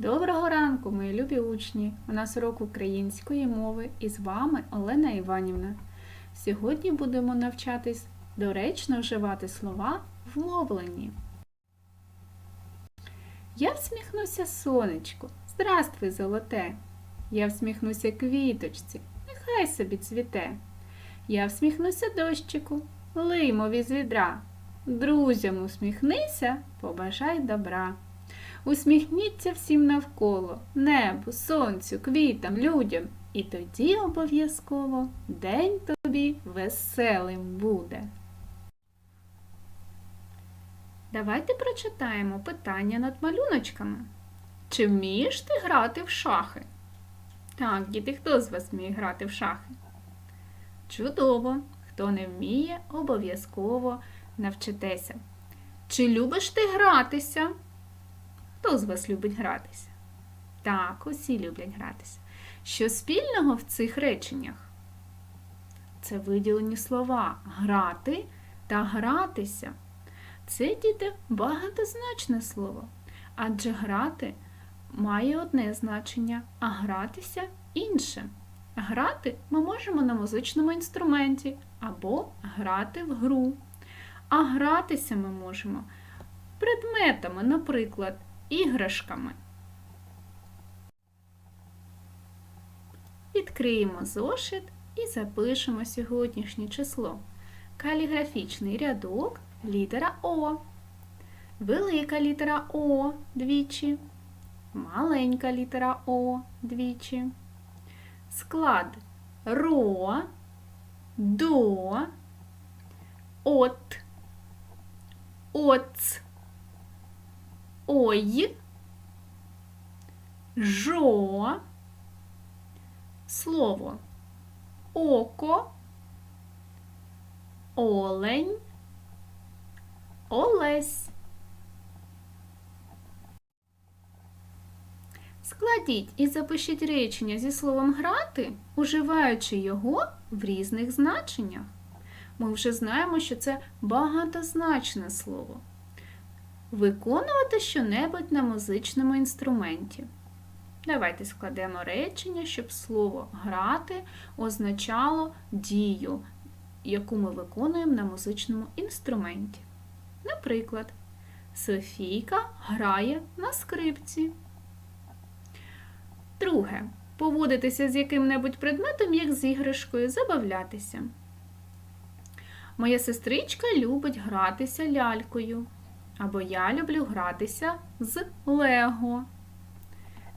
Доброго ранку, мої любі учні! У нас урок української мови і з вами Олена Іванівна. Сьогодні будемо навчатись доречно вживати слова в мовленні. Я всміхнуся сонечку. Здравствуй, золоте! Я всміхнуся квіточці, нехай собі цвіте. Я всміхнуся дощику, лий, мов із відра. Друзям усміхнися, побажай добра. Усміхніться всім навколо, небу, сонцю, квітам, людям, і тоді обов'язково день тобі веселим буде. Давайте прочитаємо питання над малюночками. Чи вмієш ти грати в шахи? Так, діти, хто з вас вміє грати в шахи? Чудово! Хто не вміє, обов'язково навчитеся. Чи любиш ти гратися? Хто з вас любить гратися? Так, усі люблять гратися. Що спільного в цих реченнях? Це виділені слова грати та гратися. Це діти багатозначне слово, адже грати має одне значення, а гратися інше. Грати ми можемо на музичному інструменті або грати в гру. А гратися ми можемо предметами, наприклад, іграшками. Відкриємо зошит і запишемо сьогоднішнє число. Каліграфічний рядок літера О. Велика літера О двічі. Маленька літера О двічі. Склад ро, до, от, оц, ой, жо, слово око, олень, олесь. Складіть і запишіть речення зі словом грати, уживаючи його в різних значеннях. Ми вже знаємо, що це багатозначне слово. Виконувати щонебудь на музичному інструменті. Давайте складемо речення, щоб слово грати означало дію, яку ми виконуємо на музичному інструменті. Наприклад, Софійка грає на скрипці. Друге. Поводитися з яким-небудь предметом, як з іграшкою, забавлятися. Моя сестричка любить гратися лялькою. Або я люблю гратися з Лего.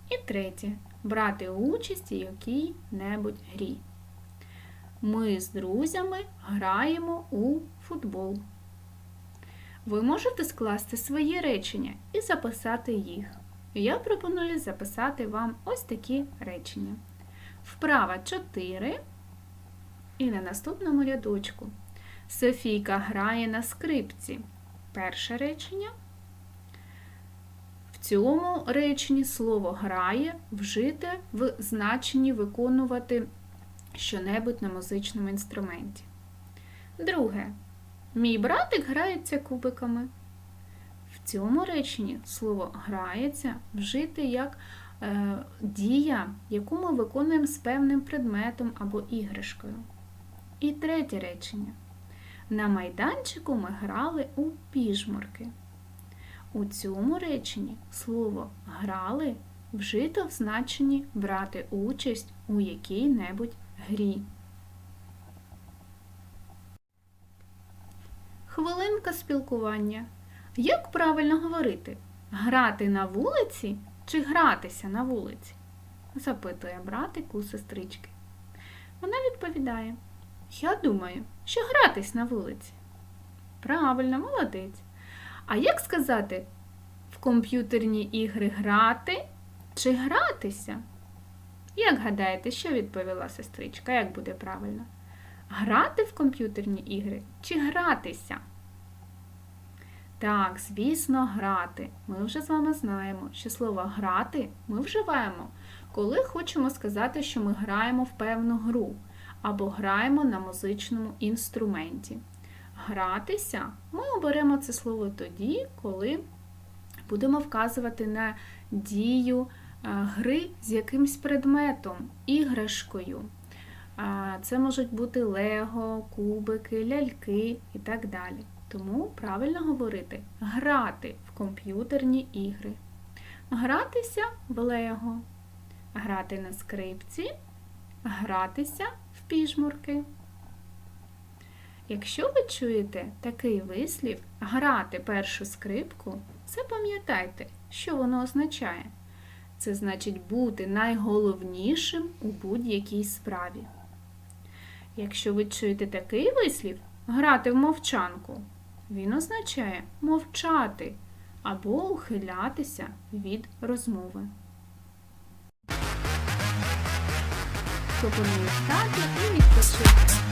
І третє. Брати участь у якій-небудь грі. Ми з друзями граємо у футбол. Ви можете скласти свої речення і записати їх. Я пропоную записати вам ось такі речення. Вправа 4 і на наступному рядочку. Софійка грає на скрипці. Перше речення. В цьому реченні слово грає вжите в значенні виконувати щонебудь на музичному інструменті. Друге. Мій братик грається кубиками. В цьому реченні слово грається вжите як е, дія, яку ми виконуємо з певним предметом або іграшкою. І третє речення. На майданчику ми грали у піжмурки. У цьому реченні слово грали вжито в значенні брати участь у якій-небудь грі. Хвилинка спілкування. Як правильно говорити? Грати на вулиці чи гратися на вулиці? запитує братик у сестрички. Вона відповідає: Я думаю, що гратись на вулиці. Правильно, молодець. А як сказати в комп'ютерні ігри грати чи гратися? Як гадаєте, що відповіла сестричка? Як буде правильно? Грати в комп'ютерні ігри чи гратися? Так, звісно, грати. Ми вже з вами знаємо, що слово грати ми вживаємо, коли хочемо сказати, що ми граємо в певну гру або граємо на музичному інструменті. Гратися ми оберемо це слово тоді, коли Будемо вказувати на дію е, гри з якимсь предметом, іграшкою. Це можуть бути лего, кубики, ляльки і так далі. Тому правильно говорити грати в комп'ютерні ігри. Гратися в лего, грати на скрипці, гратися піжмурки. Якщо ви чуєте такий вислів грати першу скрипку, запам'ятайте, що воно означає. Це значить бути найголовнішим у будь-якій справі. Якщо ви чуєте такий вислів грати в мовчанку, він означає мовчати або ухилятися від розмови. Пропоную стати і відпочити.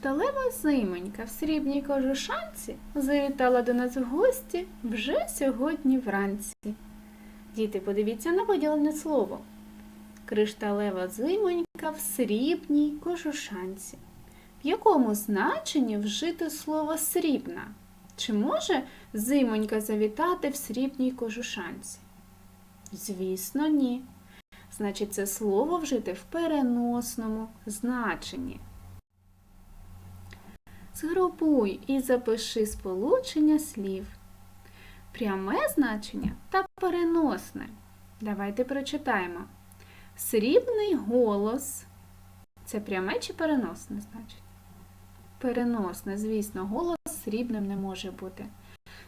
Кришталева зимонька в срібній кожушанці завітала до нас в гості вже сьогодні вранці. Діти, подивіться на виділене слово. Кришталева зимонька в срібній кожушанці. В якому значенні вжити слово срібна? Чи може зимонька завітати в срібній кожушанці? Звісно, ні. Значить, це слово вжити в переносному значенні. Згрупуй і запиши сполучення слів. Пряме значення та переносне. Давайте прочитаємо. Срібний голос. Це пряме чи переносне значення? Переносне, звісно, голос срібним не може бути.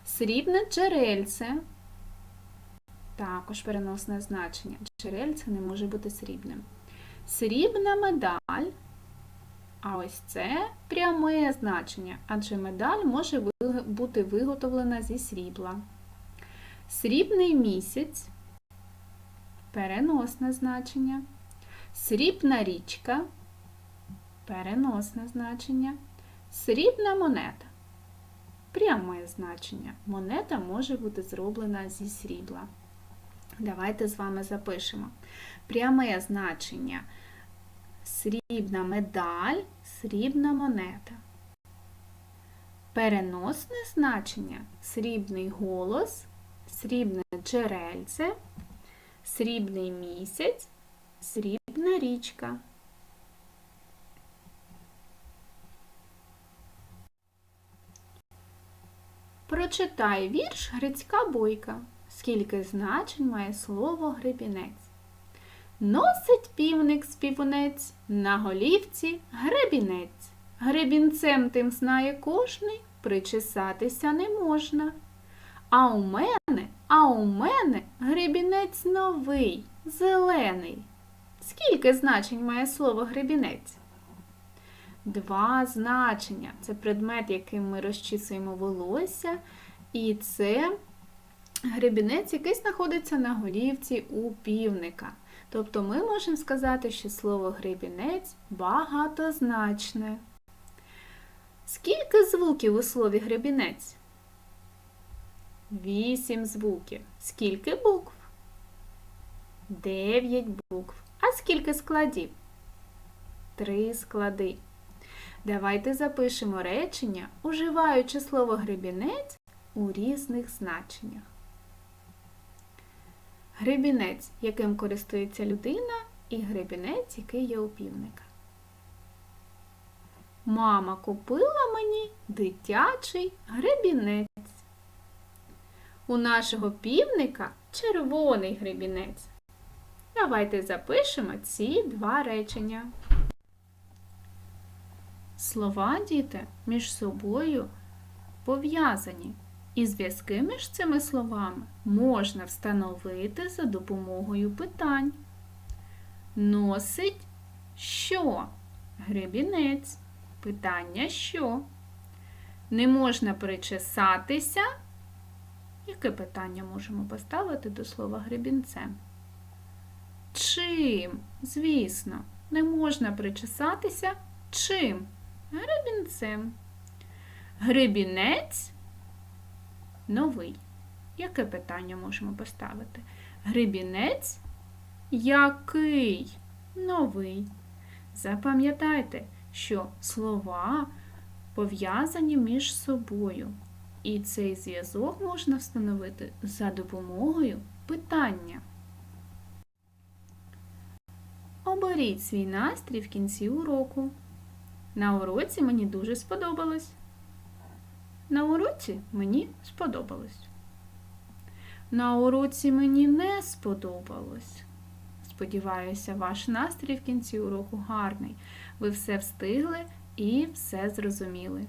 Срібне джерельце. Також переносне значення. Джерельце не може бути срібним. Срібна медаль. А ось це пряме значення, адже медаль може бути виготовлена зі срібла. Срібний місяць переносне значення. Срібна річка переносне значення. Срібна монета пряме значення. Монета може бути зроблена зі срібла. Давайте з вами запишемо. Пряме значення срібна медаль, срібна монета. Переносне значення срібний голос, срібне джерельце, срібний місяць, срібна річка. Прочитай вірш Грицька бойка. Скільки значень має слово гребінець. Носить півник співунець, на голівці гребінець. Гребінцем тим знає кожний, причесатися не можна. А у мене, а у мене гребінець новий, зелений. Скільки значень має слово гребінець? Два значення. Це предмет, яким ми розчісуємо волосся, і це гребінець, який знаходиться на голівці у півника. Тобто ми можемо сказати, що слово гребінець багатозначне. Скільки звуків у слові гребінець? Вісім звуків. Скільки букв? Дев'ять букв. А скільки складів? Три склади. Давайте запишемо речення, уживаючи слово гребінець у різних значеннях. Гребінець, яким користується людина, і гребінець, який є у півника. Мама купила мені дитячий гребінець. У нашого півника червоний гребінець. Давайте запишемо ці два речення. Слова діти між собою пов'язані, і зв'язки між цими словами можна встановити за допомогою питань. Носить що? Гребінець. Питання що? Не можна причесатися. Яке питання можемо поставити до слова гребінцем? Чим? Звісно, не можна причесатися чим? Гребінцем. Гребінець новий. Яке питання можемо поставити? Гребінець який? Новий. Запам'ятайте, що слова пов'язані між собою. І цей зв'язок можна встановити за допомогою питання. Оберіть свій настрій в кінці уроку. На уроці мені дуже сподобалось. На уроці мені сподобалось. На уроці мені не сподобалось. Сподіваюся, ваш настрій в кінці уроку гарний. Ви все встигли і все зрозуміли.